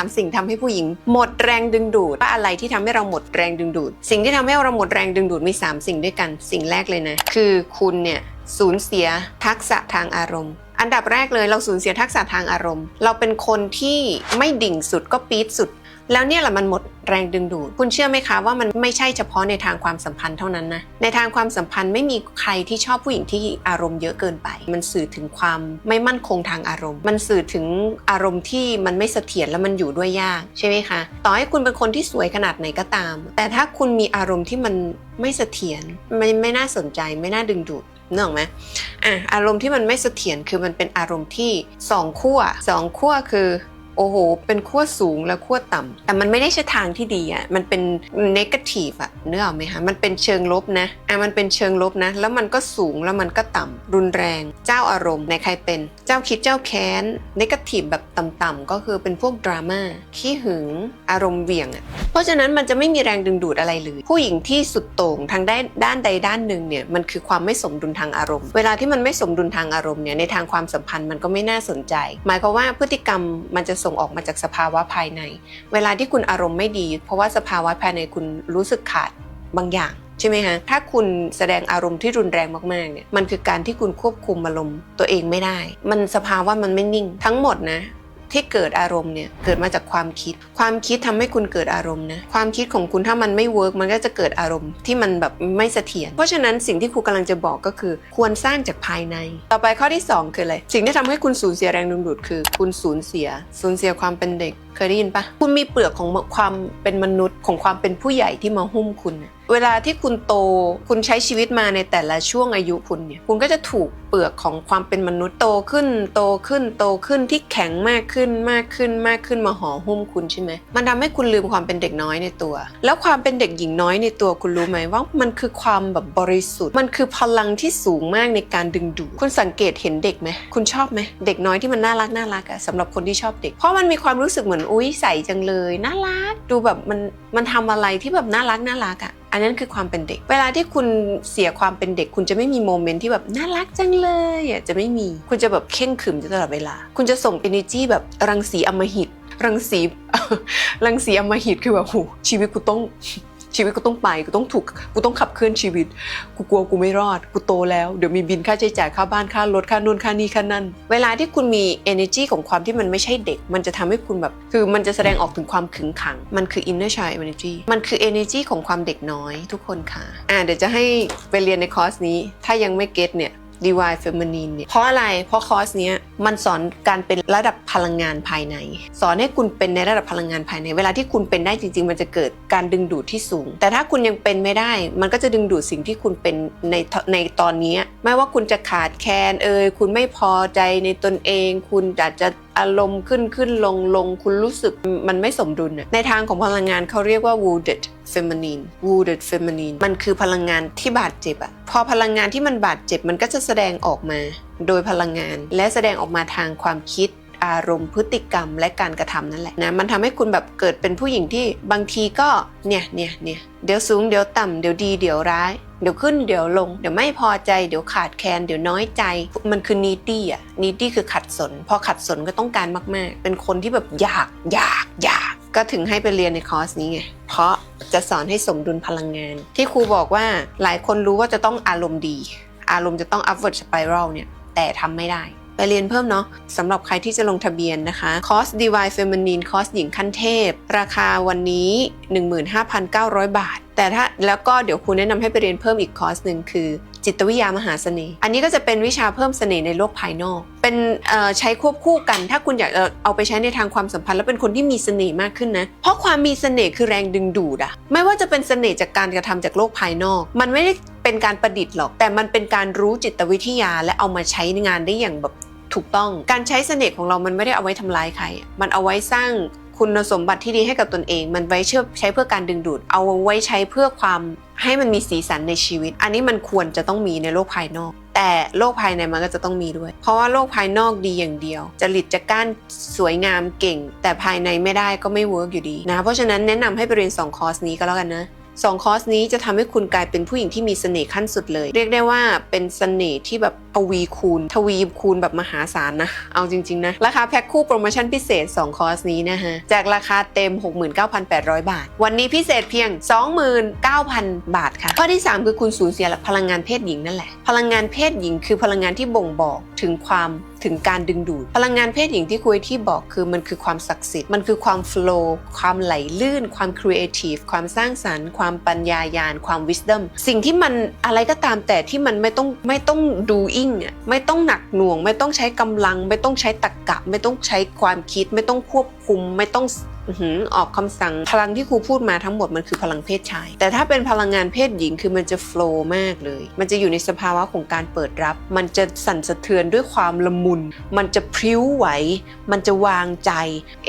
3 สิ่งทำให้ผู้หญิง หมดแรงดึงดูดว่าอะไรที่ทำให้เราหมดแรงดึงดูด สิ่งที่ทำให้เราหมดแรงดึงดูดมี 3 สิ่งด้วยกัน สิ่งแรกเลยนะ คือคุณเนี่ยสูญเสียทักษะทางอารมณ์อันดับแรกเลยเราสูญเสียทักษะทางอารมณ์ เราเป็นคนที่ไม่ดิ่งสุดก็ปี๊ดสุด แล้วเนี่ยแหละมันหมด แรงดึงดูด คุณเชื่อไหมคะว่ามันไม่ใช่เฉพาะในทางความสัมพันธ์เท่านั้นนะในทางความสัมพันธ์ไม่มีใครที่ชอบผู้หญิงที่อารมณ์เยอะเกินไป มันสื่อถึงความไม่มั่นคงทางอารมณ์ มันสื่อถึงอารมณ์ที่มันไม่เสถียรและมันอยู่ด้วยยากใช่ไหมคะ ต่อให้คุณเป็นคนที่สวยขนาดไหนก็ตาม แต่ถ้าคุณมีอารมณ์ที่มันไม่เสถียรไม่ไม่น่าสนใจไม่น่าดึงดูดนึกออกไหมอะอารมณ์ที่มันไม่เสถียรคือมันเป็นอารมณ์ที่สองขั้วสองขั้วคือ โอ้โห เป็นขั้วสูงและขั้วต่ำแต่มันไม่ได้ใช่ทางที่ดีอะ มันเป็นเนกาทีฟอะเนื้อออกไหมคะมันเป็นเชิงลบนะอะมันเป็นเชิงลบนะ แล้วมันก็สูงแล้วมันก็ต่ำรุนแรง เจ้าอารมณ์ในใครเป็น เจ้าคิดเจ้าแค้นเนกาทีฟแบบต่ำๆก็คือเป็นพวกดราม่าขี้หึงอารมณ์เหวี่ยงอะเพราะฉะนั้นมันจะไม่มีแรงดึงดูดอะไรเลย ผู้หญิงที่สุดโต่งทางด้านด้านใดด้านหนึ่งเนี่ยมันคือความไม่สมดุลทางอารมณ์ เวลาที่มันไม่สมดุลทางอารมณ์เนี่ยในทางความสัมพันธ์มันก็ไม่น่าสนใจ หมายความว่าพฤติกรรมมันจะส่งออกมาจากสภาวะภายใน เวลาที่คุณอารมณ์ไม่ดี เพราะว่าสภาวะภายในคุณรู้สึกขาดบางอย่างใช่ไหมฮะถ้าคุณแสดงอารมณ์ที่รุนแรงมากๆเนี่ยมันคือการที่คุณควบคุมอารมณ์ตัวเองไม่ได้ มันสภาวะมันไม่นิ่ง ทั้งหมดนะ ที่เกิดอารมณ์เนี่ยเกิดมาจากความคิด ความคิดทำให้คุณเกิดอารมณ์นะความคิดของคุณถ้ามันไม่เวิร์กมันก็จะเกิดอารมณ์ที่มันแบบไม่เสถียรเพราะฉะนั้นสิ่งที่ครูกำลังจะบอกก็คือ ควรสร้างจากภายใน ต่อไปข้อที่สองคืออะไรสิ่งที่ทำให้คุณสูญเสียแรงดึงดูดคือ คุณสูญเสีย สูญเสียความเป็นเด็ก เคยได้ยินปะคุณมีเปลือกของความเป็นมนุษย์ของความเป็นผู้ใหญ่ที่มาหุ้มคุณ เวลาที่คุณโตคุณใช้ชีวิตมาในแต่ละช่วงอายุคุณเนี่ยคุณก็จะถูกเปลือกของความเป็นมนุษย์โตขึ้น โตขึ้นโตขึ้นที่แข็งมากขึ้นมากขึ้นมากขึ้นมาห่อหุ้มคุณใช่ไหมมันทำให้คุณลืมความเป็นเด็กน้อยในตัว แล้วความเป็นเด็กหญิงน้อยในตัวคุณรู้ไหมว่ามันคือความแบบบริสุทธิ์ มันคือพลังที่สูงมากในการดึงดูดคุณสังเกตเห็นเด็กไหมคุณชอบไหมเด็กน้อยที่มันน่ารักน่ารักอะสำหรับคนที่ชอบเด็ก เพราะมันมีความรู้สึกเหมือนอุ้ยใสจังเลยน่ารักดูแบบมันมันทำอะไรที่แบบน่ารักน่ารักอะอันนั้นคือความเป็นเด็ก เวลาที่คุณเสียความเป็นเด็ก คุณจะไม่มีโมเมนต์ที่แบบน่ารักจังเลยอะจะไม่มีคุณจะแบบเข่งขึมตลอดเวลา คุณจะส่ง energy แบบรังสีอมหิตรังสีรังสีอมหิตคือแบบโหชีวิตกูต้อง ชีวิตกูต้องไปกูต้องถูกกูต้องขับเคลื่อนชีวิต กูกลัวกูไม่รอด กูโตแล้ว เดี๋ยวมีบินค่าใช้จ่ายค่าบ้านค่ารถค่านู่นค่านี่ค่านั่น เวลาที่คุณมี energy ของความที่มันไม่ใช่เด็ก มันจะทำให้คุณแบบ คือมันจะแสดงออกถึงความขึงขัง มันคือ inner child energy มันคือ energy ของความเด็กน้อยทุกคนค่ะ อ่าเดี๋ยวจะให้ไปเรียนในคอร์สนี้ ถ้ายังไม่เก็ตเนี่ย Divine Feminine เนี่ยเพราะอะไร เพราะคอร์สเนี้ยมันสอนการเป็นระดับพลังงานภายใน สอนให้คุณเป็นในระดับพลังงานภายใน เวลาที่คุณเป็นได้จริง ๆ มันจะเกิดการดึงดูดที่สูง แต่ถ้าคุณยังเป็นไม่ได้ มันก็จะดึงดูดสิ่งที่คุณเป็นในในตอนนี้ ไม่ว่าคุณจะขาดแคลนเอยคุณไม่พอใจในตนเอง คุณอาจจะ อารมณ์ขึ้นขึ้นลงลงคุณรู้สึกมันไม่สมดุลในทางของพลังงานเขาเรียกว่า wounded feminine wounded feminine มันคือพลังงานที่บาดเจ็บอะพอพลังงานที่มันบาดเจ็บมันก็จะแสดงออกมาโดยพลังงาน และแสดงออกมาทางความคิด อารมณ์พฤติกรรมและการกระทำนั่นแหละนะมันทำให้คุณแบบเกิดเป็นผู้หญิงที่บางทีก็เนี่ยเนี่ยเนี่ยเดี๋ยวสูงเดี๋ยวต่ำเดี๋ยวดีเดี๋ยวร้ายเดี๋ยวขึ้นเดี๋ยวลง เดี๋ยวไม่พอใจเดี๋ยวขาดแคลนเดี๋ยวน้อยใจ มันคือ needy อะ needy คือขัดสน พอขัดสนก็ต้องการมาก ๆ เป็นคนที่แบบอยากอยากอยาก ก็ถึงให้ไปเรียนในคอร์สนี้ไง เพราะจะสอนให้สมดุลพลังงาน ที่ครูบอกว่าหลายคนรู้ว่าจะต้องอารมณ์ดี อารมณ์จะต้อง upward spiral เนี่ยแต่ทำไม่ได้ ไปเรียนเพิ่มเนาะสำหรับใครที่จะลงทะเบียนนะคะคอร์ส Divine Feminine คอร์สหญิงขั้นเทพ ราคาวันนี้ 15,900 บาท แต่ถ้าแล้วก็เดี๋ยวครูแนะนำให้ไปเรียนเพิ่มอีกคอร์สหนึ่งคือ จิตวิทยามหาเสน่ห์ อันนี้ก็จะเป็นวิชาเพิ่มเสน่ห์ในโลกภายนอก เป็นใช้ควบคู่กัน ถ้าคุณอยากเอาไปใช้ในทางความสัมพันธ์แล้วเป็นคนที่มีเสน่ห์มากขึ้นนะ เพราะความมีเสน่ห์คือแรงดึงดูดอะไม่ว่าจะเป็นเสน่ห์จากการกระทำจากโลกภายนอก มันไม่ได้เป็นการประดิษฐ์หรอก แต่มันเป็นการรู้จิตวิทยาและเอามาใช้งานได้อย่างแบบ ถูกต้องการใช้เสน่ห์ของเรามันไม่ได้เอาไว้ทำร้ายใคร มันเอาไว้สร้างคุณสมบัติที่ดีให้กับตนเอง มันไว้เชื่อใช้เพื่อการดึงดูด เอาไว้ใช้เพื่อความให้มันมีสีสันในชีวิต อันนี้มันควรจะต้องมีในโลกภายนอก แต่โลกภายในมันก็จะต้องมีด้วย เพราะว่าโลกภายนอกดีอย่างเดียว จริตจักร้านสวยงามเก่ง แต่ภายในไม่ได้ก็ไม่เวิร์กอยู่ดีนะ เพราะฉะนั้นแนะนำให้ไปเรียน2คอร์สนี้ก็แล้วกันนะ สองคอร์สนี้จะทำให้คุณกลายเป็นผู้หญิงที่มีเสน่ห์ขั้นสุดเลย เรียกได้ว่าเป็นเสน่ห์ที่แบบทวีคูณ ทวีคูณแบบมหาศาลนะ เอาจริง ๆ นะ ราคาแพ็คคู่โปรโมชั่นพิเศษ 2 คอร์สนี้นะฮะจากราคาเต็ม 69,800 บาท วันนี้พิเศษเพียง 29,000 บาทค่ะ ข้อที่ 3 คือคุณสูญเสียพลังงานเพศหญิงนั่นแหละ พลังงานเพศหญิงคือพลังงานที่บ่งบอกถึงความ ถึงการดึงดูด พลังงานเพศหญิงที่คุยที่บอกคือมันคือความศักดิ์สิทธิ์ มันคือความโฟล์ความไหลลื่น ความครีเอทีฟความสร้างสรรค์ ความปัญญายาณความวิสเดมสิ่งที่มันอะไรก็ตามแต่ที่มันไม่ต้องไม่ต้องดูอิงอะไม่ต้องหนักหน่วง ไม่ต้องใช้กำลัง ไม่ต้องใช้ตรกกะ ไม่ต้องใช้ความคิด ไม่ต้องควบคุม ไม่ต้องออกคำสั่งพลังที่ครูพูดมาทั้งหมดมันคือพลังเพศชาย แต่ถ้าเป็นพลังงานเพศหญิงคือมันจะโฟล์มากเลย มันจะอยู่ในสภาวะของการเปิดรับ มันจะสั่นสะเทือนด้วยความละมุน มันจะพริ้วไหว มันจะวางใจ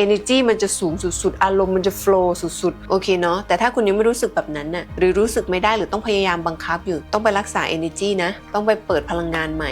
energy มันจะสูงสุดๆ อารมณ์มันจะโฟล์สุดๆ โอเคเนาะ แต่ถ้าคุณยังไม่รู้สึกแบบนั้นน่ะ หรือรู้สึกไม่ได้หรือต้องพยายามบังคับอยู่ ต้องไปรักษา energy นะ ต้องไปเปิดพลังงานใหม่